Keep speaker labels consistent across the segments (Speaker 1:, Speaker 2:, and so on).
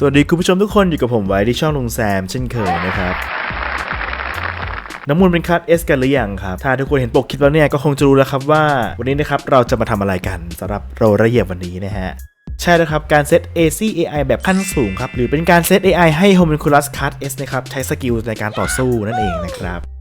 Speaker 1: สวัสดีคุณผู้ชมทุกคนอยู่กับผมไว้ที่ช่องลุงแซมเช่นเคยนะครับ น้ำมูลเป็นคัด S กันหรือยังครับ ถ้าทุกคนเห็นปกคลิปแล้วเนี่ยก็คงจะรู้แล้วครับว่า วันนี้นะครับเราจะมาทำอะไรกันสำหรับโรลละเอียดวันนี้นะฮะใช่แล้วครับ การเซต AC AI แบบขั้นสูงครับ หรือเป็นการเซต AI ให้ Homunculus Card S นะครับ ใช้สกิลในการต่อสู้นั่นเองนะครับ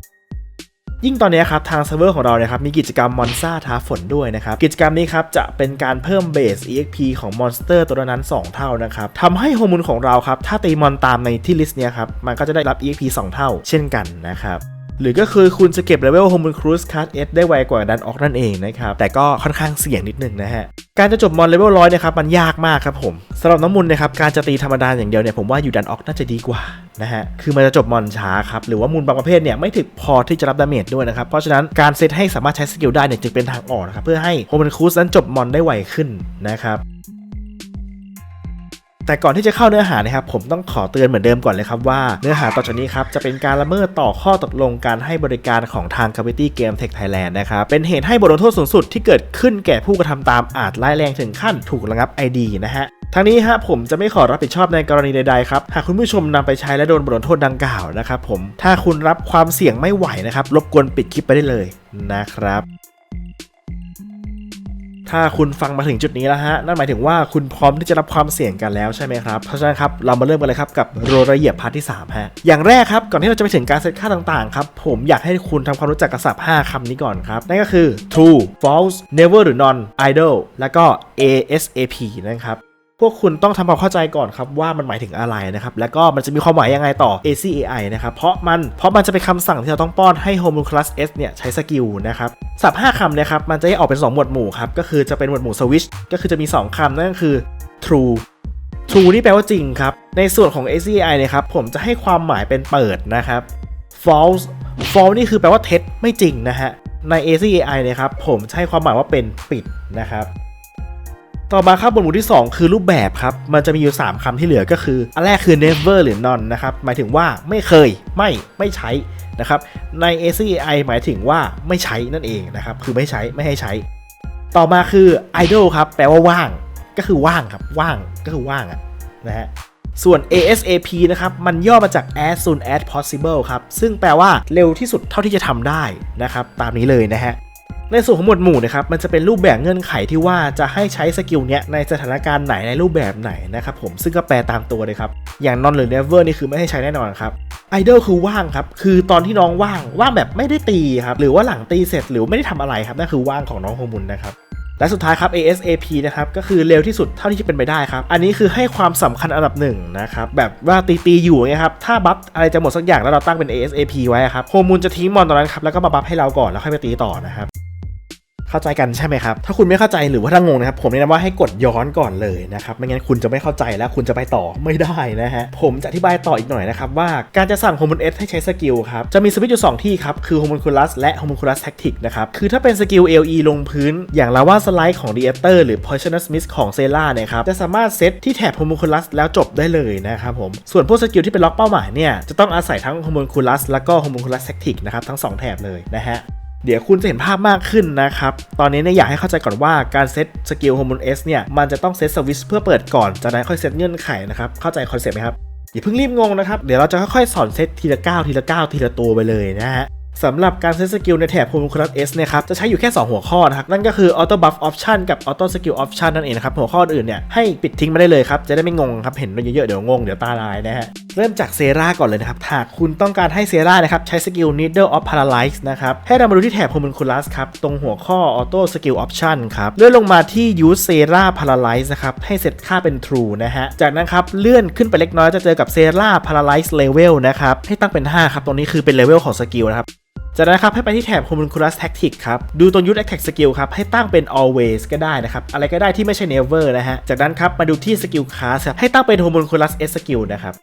Speaker 1: ยิ่งตอนนี้ครับทางเซิร์ฟเวอร์ของเราเนี่ยครับมีกิจกรรมมอนซ่าท้าฝนด้วยนะครับ กิจกรรมนี้ครับจะเป็นการเพิ่มเบส EXP ของมอนสเตอร์ตัวนั้น 2 เท่านะครับทำให้โฮมูลของเราครับถ้าตีมอนตามในที่ลิสต์เนี้ยครับมันก็จะได้รับ EXP 2 เท่า เช่นกันนะครับหรือก็คือคุณจะเก็บเลเวลโฮมูลครูสคัสเอสได้ไวกว่าดันออกนั่นเองนะครับแต่ก็ค่อนข้างเสี่ยงนิดนึงนะฮะ การจะจบมอนเลเวลร้อยนะครับมันยากมากครับผมสำหรับน้ำมุนนะครับการจะตีธรรมดาอย่างเดียวเนี่ยผมว่าอยู่ดันออกน่าจะดีกว่านะฮะคือมันจะจบมอนช้าครับหรือว่ามูลบางประเภทเนี่ยไม่ถึงพอที่จะรับดาเมจด้วยนะครับเพราะฉะนั้นการเซตให้สามารถใช้สกิลได้เนี่ยจึงเป็นทางออกนะครับเพื่อให้โฮมันคูสนั้นจบมอนได้ไวขึ้นนะครับ แต่ก่อนที่จะเข้าเนื้อหานะครับผมต้องขอเตือนเหมือนเดิมก่อนเลยครับว่าเนื้อหาต่อจากนี้ครับจะเป็นการละเมิดต่อข้อตกลงการให้บริการของทาง Cavity Game Tech Thailand นะครับเป็นเหตุให้บทลงโทษสูงสุดที่เกิดขึ้นแก่ผู้กระทำตามอาจร้ายแรงถึงขั้นถูกระงับ ID นะฮะทั้งนี้ฮะผมจะไม่ขอรับผิดชอบในกรณีใดๆครับหากคุณผู้ชมนำไปใช้และโดนบทลงโทษดังกล่าวนะครับผมถ้าคุณรับความเสี่ยงไม่ไหวนะครับรบกวนปิดคลิปไปได้เลยนะครับ ถ้าคุณฟังมาถึงจุดนี้แล้วฮะ นั่นหมายถึงว่าคุณพร้อมที่จะรับความเสี่ยงกันแล้วใช่ไหมครับ เพราะฉะนั้นครับ เรามาเริ่มกันเลยครับกับโรละเอียดพาร์ทที่ 3 ฮะ อย่างแรกครับ ก่อนที่เราจะไปถึงการเซตค่าต่างๆ ครับ ผมอยากให้คุณทำความรู้จักกับศัพท์5คำนี้ก่อนครับ นั่นก็คือ true false never หรือ non idle แล้วก็ ASAP นะครับ พวกคุณต้องทำความเข้าใจก่อนครับว่ามันหมายถึงอะไรนะครับ แล้วก็มันจะมีความหมายยังไงต่อ ACAI นะครับ เพราะมันเพราะมันจะเป็นคำสั่งที่เราต้องป้อนให้ Homunculus S เนี่ยใช้สกิลนะครับศัพท์5คำนะครับมันจะแยกออกเป็น 2 หมวดหมู่ครับก็คือจะเป็นหมวดหมู่ switch ก็คือจะมี 2คำนั่นก็คือ true true นี่แปลว่าจริงครับ ในส่วนของ ACAI เนะครับผมจะให้ความหมายเป็นเปิดนะครับ false false นี่คือแปลว่าเท็จไม่จริงนะฮะใน ACAI นะครับผมจะให้ความหมายว่าเป็นปิดนะครับ ต่อมาครับบทหมู่ที่ 2 คือรูปแบบครับ มันจะมีอยู่ 3คำที่เหลือก็คือ อันแรกคือ never หรือ non นะครับ หมายถึงว่าไม่เคย ไม่ ไม่ใช้นะครับ ใน ACI หมายถึงว่าไม่ใช้นั่นเองนะครับ คือไม่ใช้ ไม่ให้ใช้ ต่อมาคือ idle ครับ แปลว่าว่าง ก็คือว่างครับ ว่าง ก็คือว่างอะนะฮะ ส่วน ASAP นะครับ มันย่อมาจาก as soon as possible ครับ ซึ่งแปลว่าเร็วที่สุดเท่าที่จะทำได้นะครับ ตามนี้เลยนะฮะ ในส่วนของหมวดหมู่นะครับมันจะเป็นรูปแบบเงื่อนไขที่ว่าจะให้ใช้สกิลเนี้ยในสถานการณ์ไหนในรูปแบบไหนนะครับผมซึ่งก็แปลตามตัวเลยครับ อย่าง non หรือ never นี่คือไม่ให้ใช้แน่นอนครับ idle คือว่างครับ คือตอนที่น้องว่าง ว่างแบบไม่ได้ตีครับ หรือว่าหลังตีเสร็จหรือไม่ได้ทำอะไรครับ นั่นคือว่างของน้องโฮมุนนะครับ และสุดท้ายครับ ASAP นะครับ ก็คือเร็วที่สุดเท่าที่จะเป็นไปได้ครับ อันนี้คือให้ความสำคัญอันดับหนึ่งนะครับ แบบว่าตีตีๆอยู่ไงครับ ถ้าบัฟอะไรจะหมดสักอย่างแล้วเราตั้งเป็น ASAP ไว้ครับ โฮมูลจะทิ้งมอนตอนนั้นครับ แล้วก็มาบัฟให้เราก่อนแล้วค่อยไปตีต่อนะครับ เข้าใจกันใช่ไหมครับ ถ้าคุณไม่เข้าใจหรือว่าถ้างงนะครับ ผมแนะนำว่าให้กดย้อนก่อนเลยนะครับ ไม่งั้นคุณจะไม่เข้าใจและคุณจะไปต่อไม่ได้นะฮะ ผมจะอธิบายต่ออีกหน่อยนะครับว่าการจะสั่ง h o m o n S ให้ใช้สกิลครับ จะมีสวิตช์อยู่ 2 ที่ครับ คือ Homunculus และ Homunculus Tactic นะครับ คือถ้าเป็นสกิล LE ลงพื้น อย่าง Lava Slide ของ d e a t e r หรือ Poisonous Mist ของ c e l a เนี่ยครับ จะสามารถเซตที่แถบ Homunculus แล้วจบได้เลยนะครับผม ส่วนพวกสกิลที่เป็นล็อกเป้าหมายเนี่ยจะต้องอาศัยทั้ง Homunculus แล้วก็ Homunculus Tactic นะครับทั้ง 2 แถบเลยนะฮะ เดี๋ยวคุณจะเห็นภาพมากขึ้นนะครับ ตอนนี้เนี่ยอยากให้เข้าใจก่อนว่าการเซตสกิลฮอร์โมน S เนี่ย มันจะต้องเซตสวิตช์เพื่อเปิดก่อน จากนั้นค่อยเซตเงื่อนไขนะครับ เข้าใจคอนเซ็ปต์ไหมครับ อย่าเพิ่งรีบงงนะครับ เดี๋ยวเราจะค่อยๆสอนเซตทีละก้าวทีละก้าวทีละตัวไปเลยนะฮะสำหรับการเซตสกิลในแถบ h o m o n c u l u s S เนี่ยครับ จะใช้อยู่แค่ 2 หัวข้อนะครับ นั่นก็คือ Auto Buff Option กับ Auto Skill Option นั่นเองนะครับ หัวข้ออื่นเนี่ยให้ปิดทิ้งไม่ได้เลยครับ จะได้ไม่งงครับ เห็นเยอะๆเดี๋ยวงงเดี๋ยวตาลายนะฮะ เริ่มจากเซราก่อนเลยนะครับหากคุณต้องการให้เซรานะครับใช้สกิล Needle of Paralyze นะครับให้เรามาดูที่แถบ Homunculus ครับตรงหัวข้อ Auto Skill Option ครับเลื่อนลงมาที่ Use Sera Paralyze นะครับให้เซตค่าเป็น True นะฮะจากนั้นครับเลื่อนขึ้นไปเล็กน้อยจะเจอกับ Sera Paralyze Level นะครับให้ตั้งเป็น 5 ครับตรงนี้คือเป็นเลเวลของสกิลนะครับจากนั้นครับให้ไปที่แถบ Homunculus Tactic ครับดูตัว Use Attack Skill ครับให้ตั้งเป็น Always ก็ได้นะครับ อะไรก็ได้ที่ไม่ใช่ Never นะฮะจากนั้นครับมาดูที่ Skill Class ครับให้ตั้งเป็น Homunculus S Skill นะครับ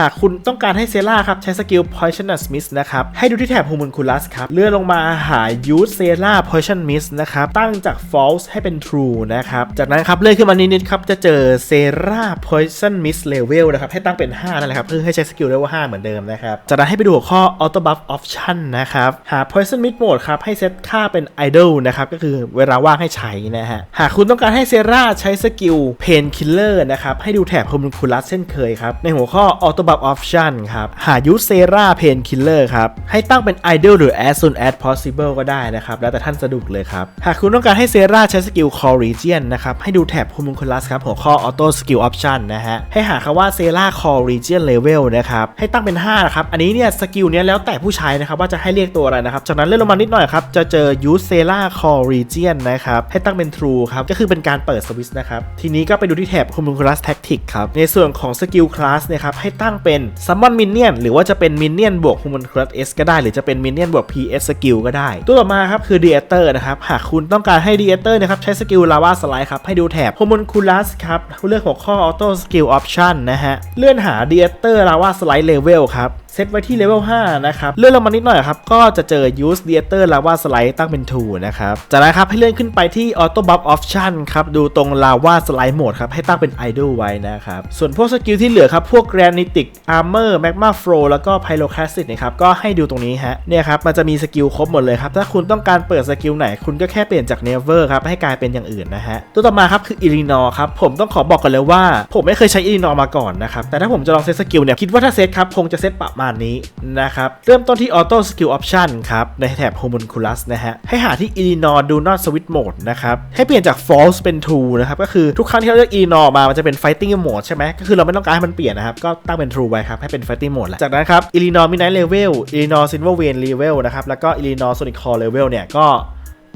Speaker 1: หากคุณต้องการให้เซล่าครับใช้สกิล Poisonous Mist นะครับ ให้ดูที่แถบ Homunculus ครับเลื่อนลงมาหา Use เซล่า Poison Mist นะครับ ตั้งจาก False ให้เป็น True นะครับ จากนั้นครับเลื่อนขึ้นมานิดๆครับ จะเจอเซล่า Poison Mist Level นะครับ ให้ตั้งเป็น 5 นั่นแหละครับเพื่อให้ใช้สกิล Level 5เหมือนเดิมนะครับ จากนั้นให้ไปดูหัวข้อ Auto Buff Option นะครับ หา Poison Mist Mode ครับ ให้เซตค่าเป็น Idle นะครับ ก็คือเวลาว่างให้ใช้นะฮะ หากคุณต้องการให้เซราใช้สกิล Pain Killer นะครับ ให้ดูแถบ Homunculus เช่นเคยครับในหัวข้อ Auto Buff Option ครับหา Use Sera Pain Killer ครับ ให้ตั้งเป็น Idle หรือ As soon as possible ก็ได้นะครับ แล้วแต่ท่านสะดวกเลยครับ หากคุณต้องการให้เซราใช้สกิล Core Region นะครับ ให้ดูแถบ Homunculus ครับหัวข้อ Auto Skill Option นะฮะ ให้หาคำว่า Sera Core Region Level นะครับ ให้ตั้งเป็น 5 นะครับ อันนี้เนี่ยสกิลเนี้ยแล้วแต่ผู้ใช้นะครับว่าจะให้เรียกตัวอะไรนะครับ จากนั้นเลื่อนลงมานิดหน่อยครับจะเจอ Use Sera Core Region นะครับให้ตั้งเป็น True ครับก็คือเป็นการเปิดสวิตช์นะครับทีนี้ก็ไปดูที่แถบ Homunculus Tactic ครับในส่วนของสกิลคลาสเนี่ยครับให้ตั้งเป็นซัมมอนมินเนี่ยนหรือว่าจะเป็นมินเนี่ยนบวกฮูมันครัสเอสก็ได้ หรือจะเป็นมินเนี่ยนบวก PS สกิลก็ได้ ตัวต่อมาครับคือดีเอเตอร์นะครับ หากคุณต้องการให้ดีเอเตอร์นะครับใช้สกิลลาวาสไลด์ครับ ให้ดูแถบฮูมันคูลัสครับเลือกหัวข้อออโต้สกิลออปชันนะฮะเลื่อนหาดีเอเตอร์ลาวาสไลด์เลเวลครับ เซตไว้ที่เลเวล5นะครับ เลื่อนลงมานิดหน่อยครับ ก็จะเจอ use theater lava slide ตั้งเป็น 2 นะครับ จากนั้นครับให้เลื่อนขึ้นไปที่ auto buff option ครับ ดูตรง lava slide mode ครับ ให้ตั้งเป็น idle ไว้นะครับ ส่วนพวกสกิลที่เหลือครับ พวก granitic armor magma flow แล้วก็ pyroclastic นะครับ ก็ให้ดูตรงนี้ฮะ เนี่ยครับ มันจะมีสกิลครบหมดเลยครับ ถ้าคุณต้องการเปิดสกิลไหน คุณก็แค่เปลี่ยนจาก never ครับ ให้กลายเป็นอย่างอื่นนะฮะ ตัวต่อมาครับคือ Elinor ครับ ผมต้องขอบอกกันเลยว่า ผมไม่เคยใช้ Elinor มาก่อนนะครับ แต่ถ้าผมจะลองเซตสกิลเนี่ย คิดว่าถ้าเซตครับคงจะเซตประมาณนี้นะครับ เริ่มต้นที่ Auto Skill Option ครับ ในแถบ Homunculus นะฮะ ให้หาที่ Elinor Do Not Switch Mode นะครับ ให้เปลี่ยนจาก False เป็น True นะครับ ก็คือทุกครั้งที่เราเลือก Elinor มา มันจะเป็น Fighting Mode ใช่ไหมก็คือเราไม่ต้องการให้มันเปลี่ยนนะครับ ก็ตั้งเป็น True ไว้ครับ ให้เป็น Fighting Mode แหละจากนั้นครับ Elinor Midnight Level Elinor Silver Vein Level นะครับแล้วก็ Elinor Sonic Core Level เนี่ยก็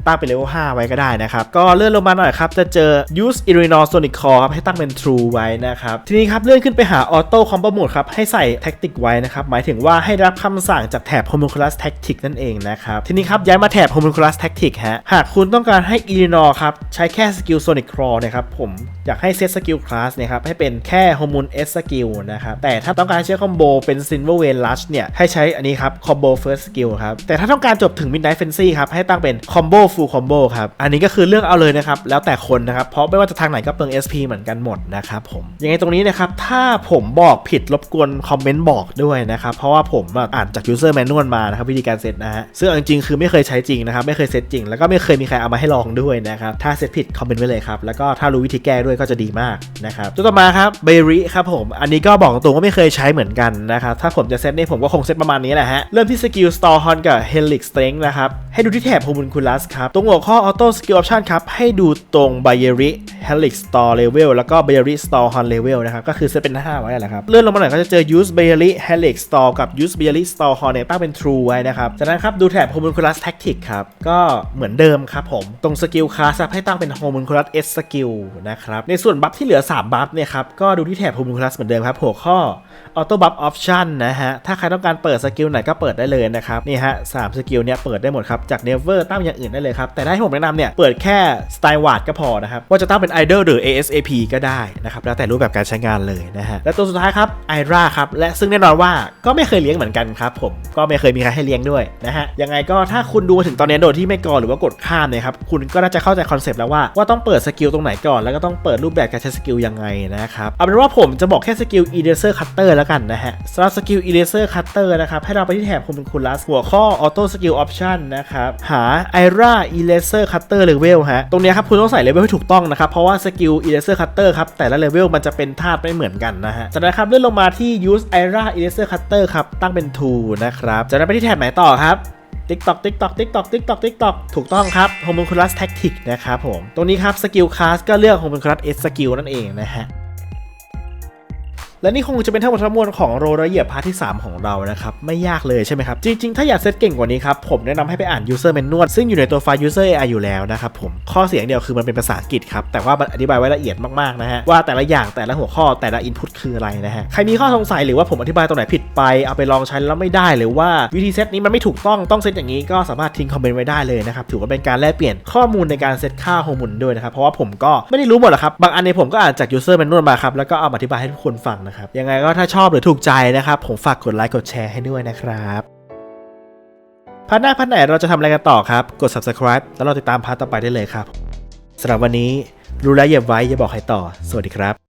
Speaker 1: ตั้งเป็นเลเวล5ไว้ก็ได้นะครับ ก็เลื่อนลงมาหน่อยครับ จะเจอ use i r i n o sonic core ครับให้ตั้งเป็น true ไว้นะครับ ทีนี้ครับเลื่อนขึ้นไปหา auto combo mode ครับ ให้ใส่ tactic ไว้นะครับ หมายถึงว่าให้รับคำสั่งจากแถบ homunculus tactic นั่นเองนะครับ ทีนี้ครับย้ายมาแถบ homunculus tactic ฮะ หากคุณต้องการให้ i r i n o ครับใช้แค่สกิล sonic core นะครับ ผมอยากให้เซตสกิลคลาสเนี่ยครับให้เป็นแค่ homun s skill นะครับ แต่ถ้าต้องการใช้คอมโบเป็น silver vein rush เนี่ยให้ใช้อันนี้ครับ combo first skill ครับ แต่ถ้าต้องการจบถึง midnight frenzy ครับให้ตั้งเป็น combo full combo ครับ อันนี้ก็คือเลือกเอาเลยนะครับ แล้วแต่คนนะครับ เพราะไม่ว่าจะทางไหนก็เปลือง SP เหมือนกันหมดนะครับผม ยังไงตรงนี้นะครับ ถ้าผมบอกผิดรบกวนคอมเมนต์บอกด้วยนะครับ เพราะว่าผมอ่านจาก user manual มานะครับวิธีการเซตนะฮะ ซึ่งจริงๆคือไม่เคยใช้จริงนะครับ ไม่เคยเซตจริง แล้วก็ไม่เคยมีใครเอามาให้ลองด้วยนะครับ ถ้าเซตผิดคอมเมนต์ไว้เลยครับ แล้วก็ถ้ารู้วิธีแก้ด้วยก็จะดีมากนะครับ ตัวต่อมาครับเบริครับผม อันนี้ก็บอกตรงว่าไม่เคยใช้เหมือนกันนะครับ ถ้าผมจะเซตนี่ผมก็คงเซตประมาณนี้แหละฮะ เริ่มที่สกิล Store Horn กับ Helix Strength นะครับ ให้ดูที่แถบ Homunculus ครับตรงหัวข้อ Auto Skill Option ครับ ให้ดูตรง b a y e r i Helix Store Level แล้วก็ b a y e r i Store Horn Level นะครับ ก็คือเซตเป็น 5 ไว้แหละครับ เลื่อนลงมาหน่อยก็จะเจอ Use b a y e r i Helix Store กับ Use b a y e r i Store Horn เนี่ยตั้งเป็น True ไว้นะครับ จากนั้นครับ ดูแถบ Homunculus Tactic ครับ ก็เหมือนเดิมครับผม ตรงสกิลคลาสให้ตั้งเป็น Homunculus S Skill นะครับ ในส่วนบัฟที่เหลือ 3 บัฟเนี่ยครับ ก็ดูที่แถบ Homunculus เหมือนเดิมครับ หัวข้อ Auto Buff Option นะฮะ ถ้าใครต้องการเปิดสกิลไหนก็เปิดได้เลยนะครับ นี่ฮะสามสกิลเนี่ยเปิดได้หมดครับ จาก Never ตั้งอย่างอื่นได้เลยครับ แต่ถ้าให้ผมแนะนำเนี่ย เปิดแค่ Style Ward ก็พอนะครับ ว่าจะตั้งเป็น Idol หรือ ASAP ก็ได้นะครับ แล้วแต่รูปแบบการใช้งานเลยนะฮะ และตัวสุดท้ายครับ Ira ครับ และซึ่งแน่นอนว่าก็ไม่เคยเลี้ยงเหมือนกันครับผม ก็ไม่เคยมีใครให้เลี้ยงด้วยนะฮะ ยังไงก็ถ้าคุณดูถึงตอนนี้โดยที่ไม่กอหรือว่ากดข้ามเนี่ยครับ คุณก็น่าจะเข้าใจคอนเซปต์แล้วว่าว่าต้องเปิดสกิลตรงไหนก่อน แล้วก็ต้องเปิดรูปแบบการใช้สกิลยังไงนะครับ เอาเป็นว่าผมจะบอกแค่สกิล Eraser Cutter แล้วกันนะฮะสำหรับสกิล Eraser Cutter นะครับ ให้เราไปที่แถบ Homunculus หัวข้อ Auto Skill Option นะครับ หา Ira Eraser Cutter Level ฮะ ตรงนี้ครับคุณต้องใส่เลเวลให้ถูกต้องนะครับ เพราะว่าสกิล Eraser Cutter ครับ แต่ละเลเวลมันจะเป็นธาตุไม่เหมือนกันนะฮะ จากนั้นครับเลื่อนลงมาที่ Use Ira Eraser Cutter ครับ ตั้งเป็น2นะครับ จากนั้นไปที่แถบไหนต่อครับ TikTok TikTok TikTok TikTok TikTok ถูกต้องครับ Homunculus Tactic นะครับผม ตรงนี้ครับสกิลคลาสก็เลือก Homunculus S Skill นั่นเองนะฮะ และนี่คงจะเป็นทั้งหมดทั้งมวลของโรละเอียดพาร์ทที่ 3 ของเรานะครับ ไม่ยากเลยใช่ไหมครับ จริง ๆ ถ้าอยากเซตเก่งกว่านี้ครับ ผมแนะนำให้ไปอ่าน user manual ซึ่งอยู่ในตัวไฟล์ user AI อยู่แล้วนะครับผมข้อเสียงเดียวคือมันเป็นภาษาอังกฤษครับแต่ว่ามันอธิบายไว้ละเอียดมากๆนะฮะว่าแต่ละอย่างแต่ละหัวข้อแต่ละ input คืออะไรนะฮะใครมีข้อสงสัยหรือว่าผมอธิบายตรงไหนผิดไปเอาไปลองใช้แล้วไม่ได้หรือว่าวิธีเซตนี้มันไม่ถูกต้องต้องเซตอย่างนี้ก็สามารถทิ้งคอมเมนต์ไว้ได้เลยนะครับถือว่าเป็นการแลกเปลี่ยนข้อมูลในการเซตค่าโฮอร์โมนด้วยนะครับเพราะว่าผมก็ไม่ได้รู้หมดหรอกครับบางอันในผมก็อ่านจาก user manual มาครับแล้วก็เอามาอธิบายให้ทุกคนฟังนะนะครับ ยังไงก็ถ้าชอบหรือถูกใจนะครับ ผมฝากกดไลค์กดแชร์ให้ด้วยนะครับพาร์ทหน้าพาร์ทไหนเราจะทำอะไรกันต่อครับ กด subscribe แล้วเราติดตามพาร์ทต่อไปได้เลยครับสำหรับวันนี้รู้แล้วเหยียบไว้อย่าบอกใครต่อ สวัสดีครับ